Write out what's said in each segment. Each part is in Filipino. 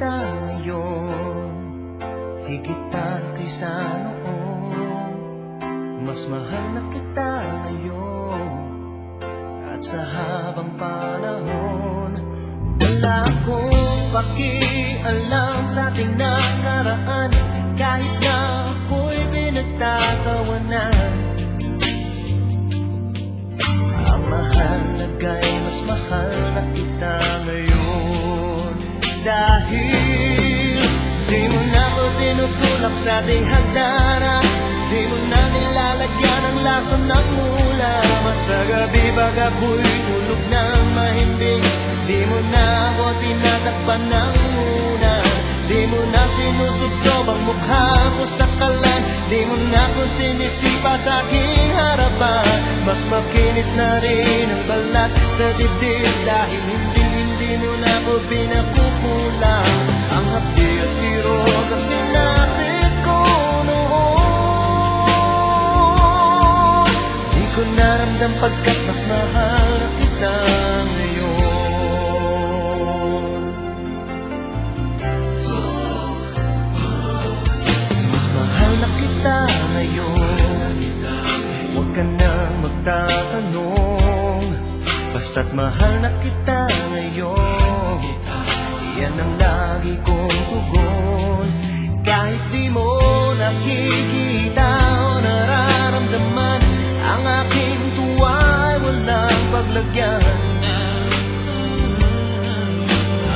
na kita ngayon Higit pa kaysa noon. Mas mahal na kita ngayon At sa habang panahon Wala akong pakialam sa ating nakaraan. Kahit na ako'y pinagtatawanan Ang mahalaga'y mas mahal Dahil di mo na ako tinutulak sa ating hagdanan Di mo na nilalagyan ang lason ng ulam. At sa gabi pag ako'y tulog ng mahimbing Di mo na ako tinatakpan ng muna. Di mo na sinusubsob ang mukha mo sa kalan. Di mo na ako sinisipa sa aking harapan. Mas makinis na rin ang balat sa dibdib. Dahil hindi, hindi mo na ako pinakukulang naramdam pagkat mas mahal na kita ngayon. Mas mahal na kita ngayon. Huwag ka nang magtatanong. Basta't mahal na kita ngayon. Yan ang lagi kong tugon. Kahit di mo nakikita lalagyan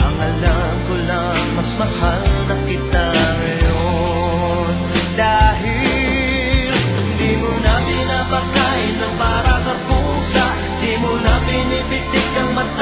Ang alam ko lang mas mahal na kita ngayon. Dahil di mo na pinapakain ng para sa pusa Di mo na pinipitik ang mata